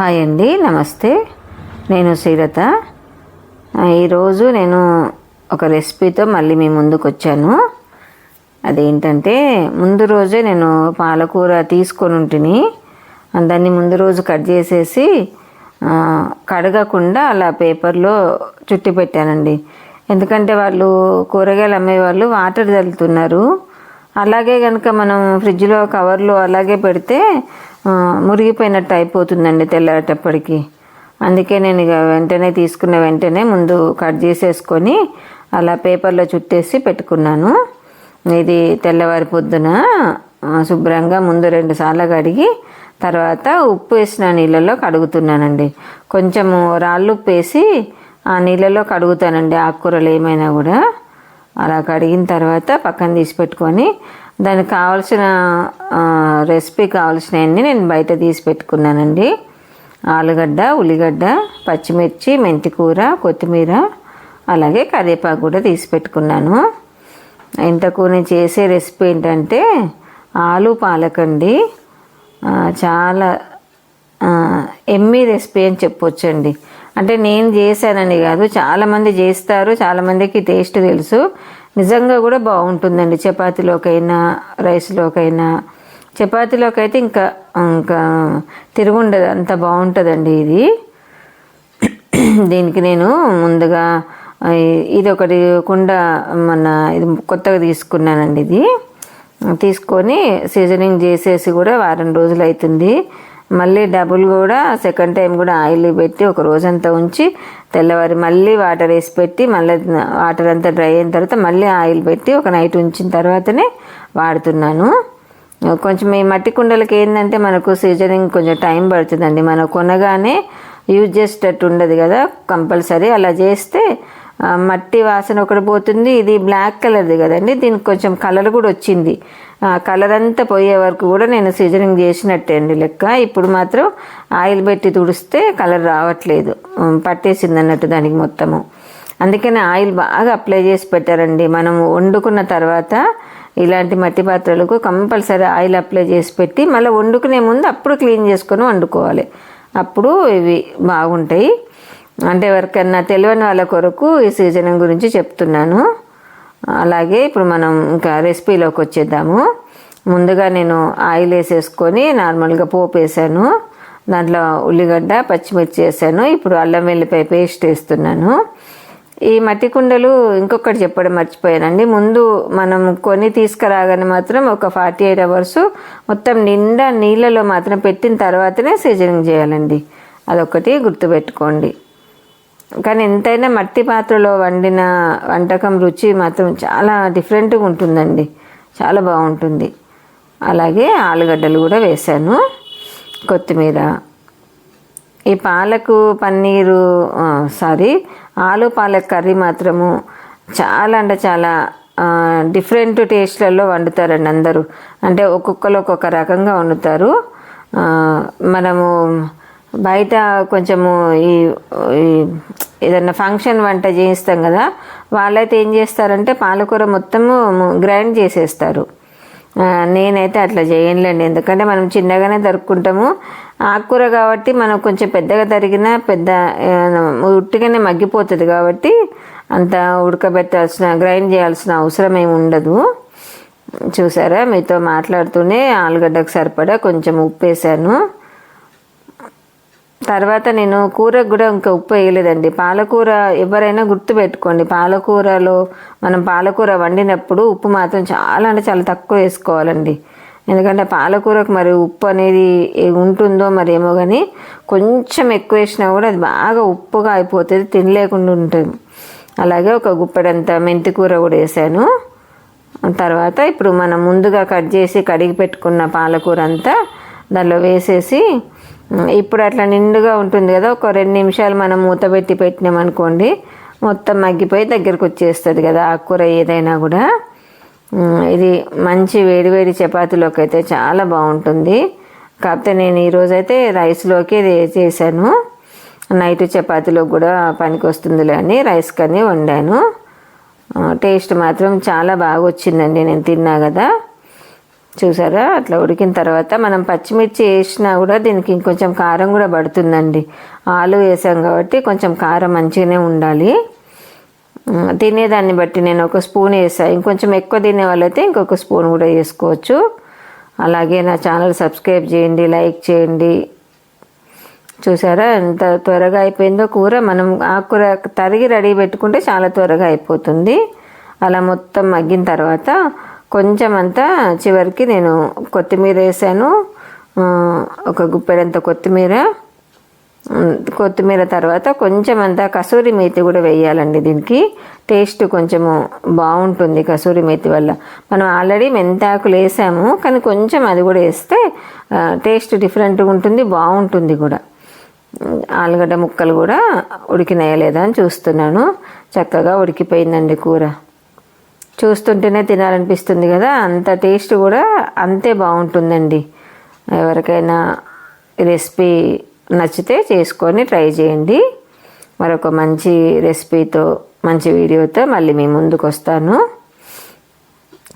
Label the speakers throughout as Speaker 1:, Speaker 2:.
Speaker 1: Hi అండి నమస్తే. నేను శ్రీలత. ఈరోజు నేను ఒక రెసిపీతో మళ్ళీ మీ ముందుకు వచ్చాను అదేంటంటే ముందు రోజే నేను పాలకూర తీసుకొని ఉంటిని. దాన్ని ముందు రోజు కట్ చేసేసి కడగకుండా అలా పేపర్లో చుట్టి పెట్టానండి. ఎందుకంటే వాళ్ళు కూరగాయలు అమ్మేవాళ్ళు వాటర్ చల్లుతున్నారు. అలాగే కనుక మనం ఫ్రిడ్జ్లో కవర్లో అలాగే పెడితే మురిగిపోయినట్టు అయిపోతుందండి తెల్లారేటప్పటికి. అందుకే నేను ఇక వెంటనే తీసుకున్న వెంటనే ముందు కట్ చేసేసుకొని అలా పేపర్లో చుట్టేసి పెట్టుకున్నాను. ఇది తెల్లవారి పొద్దున శుభ్రంగా ముందు రెండు సార్లు కడిగి తర్వాత ఉప్పు వేసిన నీళ్ళలో కడుగుతున్నానండి. కొంచెము రాళ్ళు ఉప్పు వేసి ఆ నీళ్ళలో కడుగుతానండి ఆకుకూరలు ఏమైనా కూడా. అలా కడిగిన తర్వాత పక్కన తీసి పెట్టుకొని దానికి కావాల్సిన రెసిపీ కావాల్సినవన్నీ నేను బయట తీసి పెట్టుకున్నానండి. ఆలుగడ్డ ఉల్లిగడ్డ పచ్చిమిర్చి మెంతికూర కొత్తిమీర అలాగే కరివేపాకు కూడా తీసి పెట్టుకున్నాను. ఇంతకు నేను చేసే రెసిపీ ఏంటంటే ఆలు పాలకండి చాలా ఎమ్మి రెసిపీ అని చెప్పొచ్చండి. అంటే నేను చేశానని కాదు చాలామంది చేస్తారు చాలామందికి టేస్ట్ తెలుసు. నిజంగా కూడా బాగుంటుందండి. చపాతీలోకైనా రైస్లోకైనా. చపాతీలోకి అయితే ఇంకా ఇంకా తిరుగుండదు. అంత బాగుంటుందండి ఇది. దీనికి నేను ముందుగా ఇది ఒకటి కుండ మన ఇది కొత్తగా తీసుకున్నానండి ఇది. తీసుకొని సీజనింగ్ చేసేసి కూడా వారం రోజులు అవుతుంది మళ్ళీ డబుల్ కూడా సెకండ్ టైం కూడా ఆయిల్ పెట్టి ఒక రోజంతా ఉంచి తెల్లవారి మళ్ళీ వాటర్ వేసి పెట్టి మళ్ళీ వాటర్ అంతా డ్రై అయిన తర్వాత మళ్ళీ ఆయిల్ పెట్టి ఒక నైట్ ఉంచిన తర్వాతనే వాడుతున్నాను. కొంచెం ఈ మట్టి కుండలకి ఏంటంటే మనకు సీజనింగ్ కొంచెం టైం పడుతుందండి. మనం కొనగానే యూజ్ చేసేటట్టు ఉండదు కదా కంపల్సరీ అలా చేస్తే మట్టి వాసన ఒకటి పోతుంది. ఇది బ్లాక్ కలర్ది కదండి. దీనికి కొంచెం కలర్ కూడా వచ్చింది. కలర్ అంతా పోయే వరకు కూడా నేను సీజనింగ్ చేసినట్టే అండి లెక్క. ఇప్పుడు మాత్రం ఆయిల్ పెట్టి తుడిస్తే కలర్ రావట్లేదు. పట్టేసింది అన్నట్టు దానికి మొత్తము. అందుకనే ఆయిల్ బాగా అప్లై చేసి పెట్టారండి. మనం వండుకున్న తర్వాత ఇలాంటి మట్టి పాత్రలకు కంపల్సరీ ఆయిల్ అప్లై చేసి పెట్టి మళ్ళీ వండుకునే ముందు అప్పుడు క్లీన్ చేసుకొని వండుకోవాలి. అప్పుడు ఇవి బాగుంటాయి. అంటే ఎవరికన్నా తెలియని వాళ్ళ కొరకు ఈ సీజనింగ్ గురించి చెప్తున్నాను. అలాగే ఇప్పుడు మనం ఇంకా రెసిపీలోకి వచ్చేద్దాము. ముందుగా నేను ఆయిల్ వేసేసుకొని నార్మల్గా పోపు వేసాను. దాంట్లో ఉల్లిగడ్డ పచ్చిమిర్చి వేసాను. ఇప్పుడు అల్లం వెల్లిపాయ పేస్ట్ వేస్తున్నాను. ఈ మట్టి కుండలు ఇంకొకటి చెప్పడం మర్చిపోయానండి. ముందు మనం కొని తీసుకురాగానే మాత్రం ఒక ఫార్టీ ఎయిట్ అవర్స్ మొత్తం నిండా నీళ్ళలో మాత్రం పెట్టిన తర్వాతనే సీజనింగ్ చేయాలండి. అదొకటి గుర్తుపెట్టుకోండి. కానీ ఎంతైనా మట్టి పాత్రలో వండిన వంటకం రుచి మాత్రం చాలా డిఫరెంట్గా ఉంటుందండి. చాలా బాగుంటుంది. అలాగే ఆలుగడ్డలు కూడా వేశాను. కొత్తిమీర. ఈ పాలకు పన్నీరు సారీ ఆలు పాలక్ కర్రీ మాత్రము చాలా అంటే చాలా డిఫరెంట్ టేస్ట్లలో వండుతారండి అందరూ. అంటే ఒక్కొక్కరు ఒక్కొక్క రకంగా వండుతారు. మనము బయట కొంచెము ఈ ఏదన్నా ఫంక్షన్ వంట చేయిస్తాం కదా వాళ్ళైతే ఏం చేస్తారంటే పాలకూర మొత్తము గ్రైండ్ చేసేస్తారు. నేనైతే అట్లా చేయనులేండి. ఎందుకంటే మనం చిన్నగానే తరుక్కుంటాము. ఆకుకూర కాబట్టి మనం కొంచెం పెద్దగా తరిగినా పెద్ద ఉట్టిగానే మగ్గిపోతుంది కాబట్టి అంత ఉడకబెట్టాల్సిన గ్రైండ్ చేయాల్సిన అవసరం ఏమి ఉండదు. చూసారా? మీతో మాట్లాడుతూనే ఆలుగడ్డకు సరిపడా కొంచెం ఉప్పు వేసాను తర్వాత నేను కూరకు కూడా ఇంకా ఉప్పు వేయలేదండి. పాలకూర ఎవరైనా గుర్తు పెట్టుకోండి పాలకూరలో మనం పాలకూర వండినప్పుడు ఉప్పు మాత్రం చాలా అంటే చాలా తక్కువ వేసుకోవాలండి. ఎందుకంటే పాలకూరకు మరి ఉప్పు అనేది ఉంటుందో మరి ఏమో కానీ కొంచెం ఎక్కువ వేసినా కూడా అది బాగా ఉప్పుగా అయిపోతుంది తినలేకుండా ఉంటుంది. అలాగే ఒక గుప్పెడంత మెంతి కూర కూడా వేసాను. తర్వాత ఇప్పుడు మనం ముందుగా కట్ చేసి కడిగి పెట్టుకున్న పాలకూర అంతా దానిలో వేసేసి ఇప్పుడు అట్లా నిండుగా ఉంటుంది కదా ఒక రెండు నిమిషాలు మనం మూత పెట్టి పెట్టినామనుకోండి మొత్తం మగ్గిపోయి దగ్గరకు వచ్చేస్తుంది కదా ఆకుకూర ఏదైనా కూడా. ఇది మంచి వేడివేడి చపాతీలోకి అయితే చాలా బాగుంటుంది. కాకపోతే నేను ఈరోజైతే రైస్లోకి చేశాను. నైట్ చపాతీలో కూడా పనికి వస్తుందిలే అని రైస్ కానీ వండాను. టేస్ట్ మాత్రం చాలా బాగా వచ్చిందండి నేను తిన్నా కదా. చూసారా? అట్లా ఉడికిన తర్వాత మనం పచ్చిమిర్చి వేసినా కూడా దీనికి ఇంకొంచెం కారం కూడా పడుతుందండి. ఆలు వేసాం కాబట్టి కొంచెం కారం మంచిగానే ఉండాలి. తినేదాన్ని బట్టి నేను ఒక స్పూన్ వేసాను ఇంకొంచెం ఎక్కువ తినే వాళ్ళైతే ఇంకొక స్పూన్ కూడా వేసుకోవచ్చు. అలాగే నా ఛానల్ సబ్స్క్రైబ్ చేయండి లైక్ చేయండి. చూసారా? ఎంత త్వరగా అయిపోయిందో కూర. మనం ఆకుకూర తరిగి రెడీ పెట్టుకుంటే చాలా త్వరగా అయిపోతుంది. అలా మొత్తం మగ్గిన తర్వాత కొంచెం అంతా చివరికి నేను కొత్తిమీర వేసాను. ఒక గుప్పెడంత కొత్తిమీర. కొత్తిమీర తర్వాత కొంచెం అంతా కసూరి మేతి కూడా వేయాలండి దీనికి. టేస్ట్ కొంచెము బాగుంటుంది కసూరి మేతి వల్ల. మనం ఆల్రెడీ మెంతాకులు వేసాము కానీ కొంచెం అది కూడా వేస్తే టేస్ట్ డిఫరెంట్గా ఉంటుంది బాగుంటుంది కూడా. ఆలుగడ్డ ముక్కలు కూడా ఉడికినాయా లేదా అని చూస్తున్నాను. చక్కగా ఉడికిపోయిందండి కూర. చూస్తుంటేనే తినాలనిపిస్తుంది కదా. అంత టేస్ట్ కూడా అంతే బాగుంటుందండి. ఎవరికైనా రెసిపీ నచ్చితే చేసుకొని ట్రై చేయండి. మరొక మంచి రెసిపీతో మంచి వీడియోతో మళ్ళీ మీ ముందుకు వస్తాను.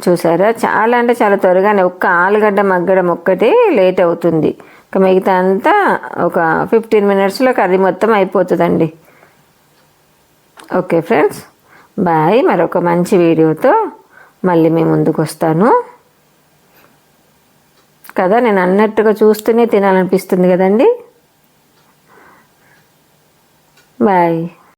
Speaker 1: చూసారా? చాలా అంటే చాలా త్వరగానే ఒక్క ఆలుగడ్డ మగ్గడం ఒక్కటే లేట్ అవుతుంది. ఇక మిగతా అంతా ఒక ఫిఫ్టీన్ మినిట్స్లో కర్రీ మొత్తం అయిపోతుందండి. Okay friends. బాయ్ మరొక మంచి వీడియోతో మళ్ళీ మీ ముందుకు వస్తాను కదా నేను అన్నట్టుగా చూస్తూనే తినాలనిపిస్తుంది కదండి? బాయ్.